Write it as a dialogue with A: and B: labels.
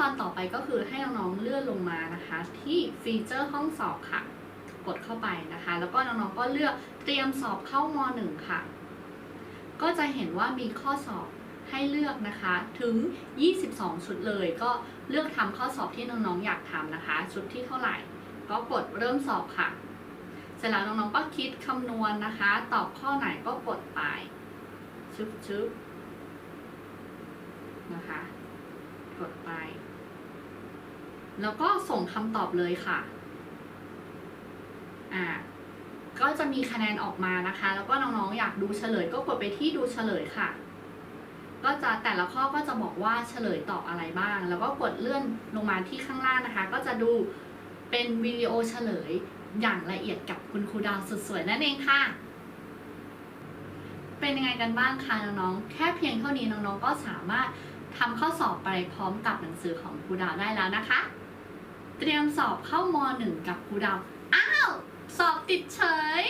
A: ตอนต่อไปก็คือให้น้องๆเลื่อนลงมานะคะ ที่ฟีเจอร์ห้องสอบค่ะ กดเข้าไปนะคะ แล้วก็น้องๆก็เลือกเตรียมสอบเข้ามหนึ่งค่ะ ก็จะเห็นว่ามีข้อสอบให้เลือกนะคะถึง 22 ชุดเลย ก็เลือกทำข้อสอบที่น้องๆอยากทำนะคะ ชุดที่เท่าไหร่ ก็กดเริ่มสอบค่ะ เสร็จแล้วน้องๆก็คิดคำนวณนะคะ ตอบข้อไหนก็กดไปชึบชึบนะคะ กดไป แล้วก็ส่งคำตอบเลยค่ะ อ่า ก็จะมีคะแนนออกมานะคะ แล้วก็น้องๆ อยากดูเฉลยก็กดไปที่ดูเฉลยค่ะ ก็จะแต่ละข้อก็จะบอกว่าเฉลยตอบอะไรบ้าง แล้วก็กดเลื่อนลงมาที่ข้างล่างนะคะ ก็จะดูเป็นวิดีโอเฉลยอย่างละเอียดกับคุณครูดาวสุดสวยนั่นเองค่ะ เป็นยังไงกันบ้างคะน้องๆ แค่เพียงเท่านี้น้องๆ ก็สามารถทำข้อสอบไปพร้อมกับหนังสือของครูดาวได้แล้วนะคะ เตรียมสอบเข้าม .1 กับครูดาว อ้าว สอบติดเฉย